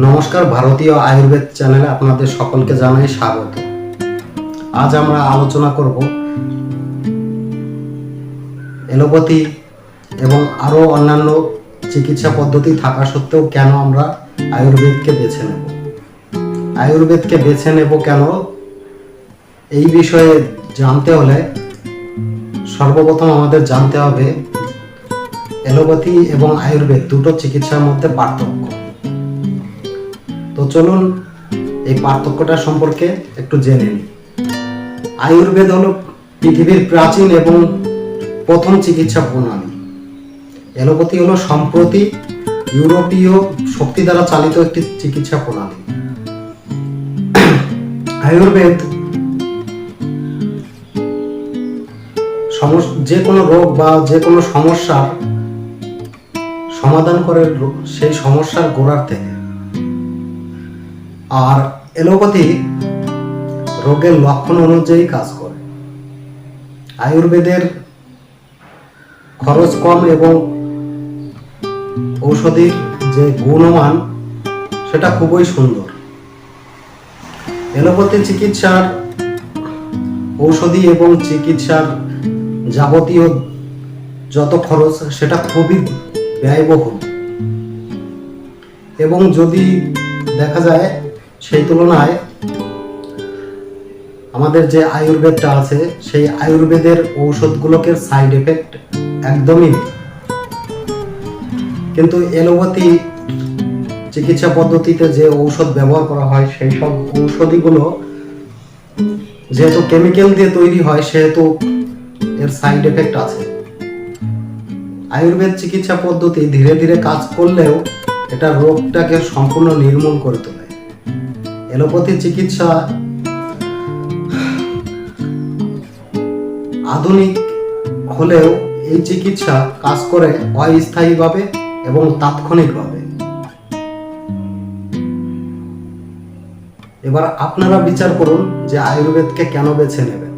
নমস্কার, ভারতীয় আয়ুর্বেদ চ্যানেলে আপনাদের সকলকে জানাই স্বাগত। আজ আমরা আলোচনা করব এলোপ্যাথি এবং আরও অন্যান্য চিকিৎসা পদ্ধতি থাকা সত্ত্বেও কেন আমরা আয়ুর্বেদকে বেছে নেব? আয়ুর্বেদকে বেছে নেব কেন? এই বিষয়ে জানতে হলে সর্বপ্রথম আমাদের জানতে হবে অ্যালোপ্যাথি এবং আয়ুর্বেদ দুটো চিকিৎসার মধ্যে পার্থক্য। তো চলুন এই পার্থক্যটা সম্পর্কে একটু জেনে নিই। আয়ুর্বেদ হলো পৃথিবীর প্রাচীন এবং প্রথম চিকিৎসা প্রণালী। অ্যালোপ্যাথি হলো সম্প্রতি ইউরোপীয় শক্তি দ্বারা চালিত একটি চিকিৎসা প্রণালী। আয়ুর্বেদ যে কোনো রোগ বা যে কোনো সমস্যার সমাধান করে সেই সমস্যার গোড়ার থেকে। আর এলোপ্যাথি রোগের লক্ষণ অনুযায়ী কাজ করে। আয়ুর্বেদের খরচ কম এবং ঔষধির যে গুণমান, সেটা খুবই সুন্দর। এলোপ্যাথি চিকিৎসার ঔষধি এবং চিকিৎসার যাবতীয় যত খরচ সেটা খুবই ব্যয়বহুল। এবং যদি দেখা যায়, সেই তুলনায় আমাদের যে আয়ুর্বেদটা আছে, সেই আয়ুর্বেদের ঔষধগুলোকে সাইড এফেক্ট একদমই কিন্তু এলোপ্যাথি চিকিৎসা পদ্ধতিতে যে ঔষধ ব্যবহার করা হয়, সেই সব ঔষধিগুলো যেহেতু কেমিক্যাল দিয়ে তৈরি হয়, সেহেতু এর সাইড এফেক্ট আছে। আয়ুর্বেদ চিকিৎসা পদ্ধতি ধীরে ধীরে কাজ করলেও এটা রোগটাকে সম্পূর্ণ নির্মূল করে তোলে। এলোপ্যাথি চিকিৎসা আধুনিক হলেও এই চিকিৎসা কাজ করে অস্থায়ীভাবে এবং তাৎক্ষণিকভাবে। এবার আপনারা বিচার করুন যে আয়ুর্বেদকে কেন বেছে নেবেন।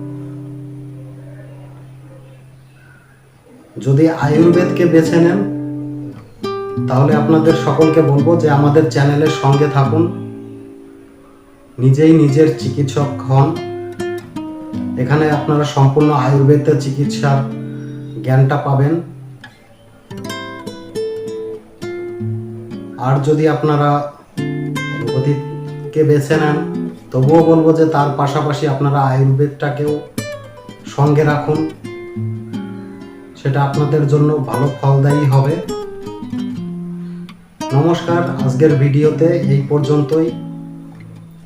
যদি আয়ুর্বেদকে বেছে নেন, তাহলে আপনাদের সকলকে বলব যে আমাদের চ্যানেলের সঙ্গে থাকুন। নিজেই নিজের চিকিৎসক হন। এখানে আপনারা সম্পূর্ণ আয়ুর্বেদের চিকিৎসার জ্ঞানটা পাবেন। আর যদি আপনারা অতীতকে বেছে নেন, তবুও বলব যে তার পাশাপাশি আপনারা আয়ুর্বেদটাকেও সঙ্গে রাখুন। সেটা আপনাদের জন্য ভালো ফলদায়ী হবে। নমস্কার, আজকের ভিডিওতে এই পর্যন্তই।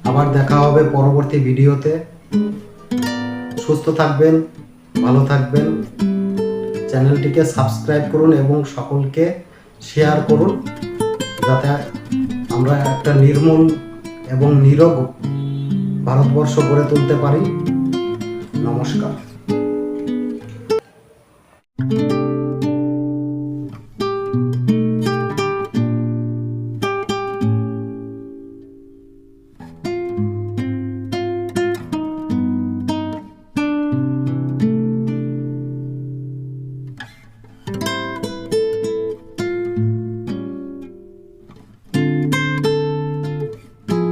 আবার দেখা হবে পরবর্তী ভিডিওতে। সুস্থ থাকবেন, ভালো থাকবেন। চ্যানেলটিকে সাবস্ক্রাইব করুন এবং সকলকে শেয়ার করুন, যাতে আমরা একটা নির্মূল এবং নিরোগ ভারতবর্ষ গড়ে তুলতে পারি। নমস্কার। thank you.